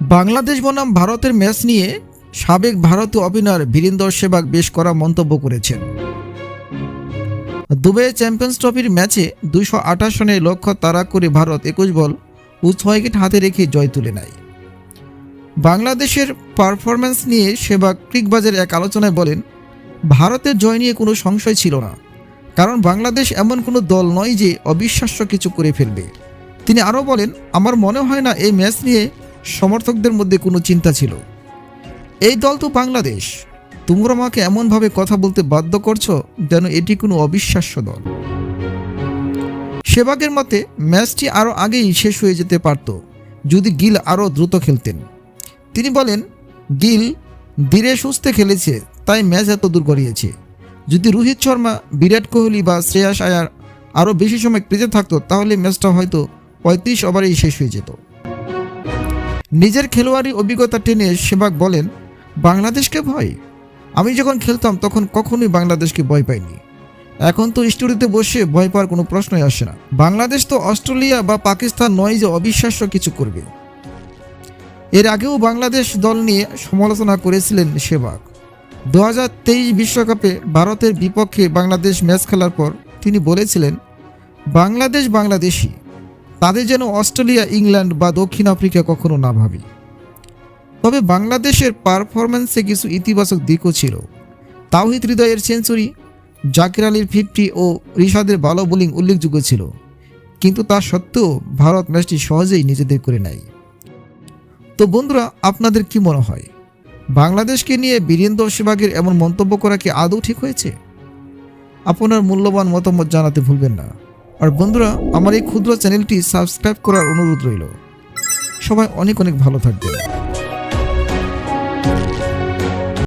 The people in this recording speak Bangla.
বাংলাদেশ বনাম ভারতের ম্যাচ নিয়ে সাবেক ভারতীয় অভিনয় বীরেন্দর সেবাগ বেশ করা মন্তব্য করেছেন। দুবাই চ্যাম্পিয়ন্স ট্রফির ম্যাচে দুইশো আঠাশ রানের লক্ষ্য তাড়া করে ভারত একুশ বল ও ছয় উইকেট হাতে রেখে জয় তুলে নেয়। বাংলাদেশের পারফরম্যান্স নিয়ে সেবাগ ক্রিকবাজের এক আলোচনায় বলেন, ভারতের জয় নিয়ে কোনো সংশয় ছিল না, কারণ বাংলাদেশ এমন কোনো দল নয় যে অবিশ্বাস্য কিছু করে ফেলবে। তিনি আরও বলেন, আমার মনে হয় না এই ম্যাচ নিয়ে সমর্থকদের মধ্যে কোনো চিন্তা ছিল। এই দল তো বাংলাদেশ। তোমরা আমাকে এমনভাবে কথা বলতে বাধ্য করছ যেন এটি কোনো অবিশ্বাস্য দল। সেবাগের মতে, ম্যাচটি আরও আগেই শেষ হয়ে যেতে পারত যদি গিল আরও দ্রুত খেলতেন। তিনি বলেন, গিল ধীরে সুস্থে খেলেছে, তাই ম্যাচ এত দূর গড়িয়েছে। যদি রোহিত শর্মা, বিরাট কোহলি বা শ্রেয়াস আয়ার আরও বেশি সময় ক্রিজে থাকতো, তাহলে ম্যাচটা হয়তো পঁয়ত্রিশ ওভারেই শেষ হয়ে যেত। নিজের খেলোয়াড়ি অভিজ্ঞতা টেনে সেবাগ বলেন, বাংলাদেশকে ভয়। আমি যখন খেলতাম তখন কখনোই বাংলাদেশকে ভয় পাইনি। এখন তো স্টুডিওতে বসে ভয় পাওয়ার কোনো প্রশ্নই আসে না। বাংলাদেশ তো অস্ট্রেলিয়া বা পাকিস্তান নয় যে অবিশ্বাস্য কিছু করবে। এর আগেও বাংলাদেশ দল নিয়ে সমালোচনা করেছিলেন সেবাগ। দু বিশ্বকাপে ভারতের বিপক্ষে বাংলাদেশ ম্যাচ খেলার পর তিনি বলেছিলেন, বাংলাদেশ বাংলাদেশি তাদের যেন অস্ট্রেলিয়া, ইংল্যান্ড বা দক্ষিণ আফ্রিকা কখনো না ভাবি। তবে বাংলাদেশের পারফরম্যান্সে কিছু ইতিবাচক দিকও ছিল। তাওহিদ হৃদয়ের সেঞ্চুরি, জাকির আলীর ফিফটি ও রিশাদের ভালো বোলিং উল্লেখযোগ্য ছিল। কিন্তু তা সত্ত্বেও ভারত ম্যাচটি সহজেই নিজেদের করে নেয়। তো বন্ধুরা, আপনাদের কি মনে হয়, বাংলাদেশকে নিয়ে বীরেন্দ্র সেবাগের এমন মন্তব্য করা কি আদৌ ঠিক হয়েছে? আপনার মূল্যবান মতামত জানাতে ভুলবেন না। আর বন্ধুরা, আমার এই ক্ষুদ্র চ্যানেলটি সাবস্ক্রাইব করার অনুরোধ রইল। সবাই অনেক অনেক ভালো থাকবেন।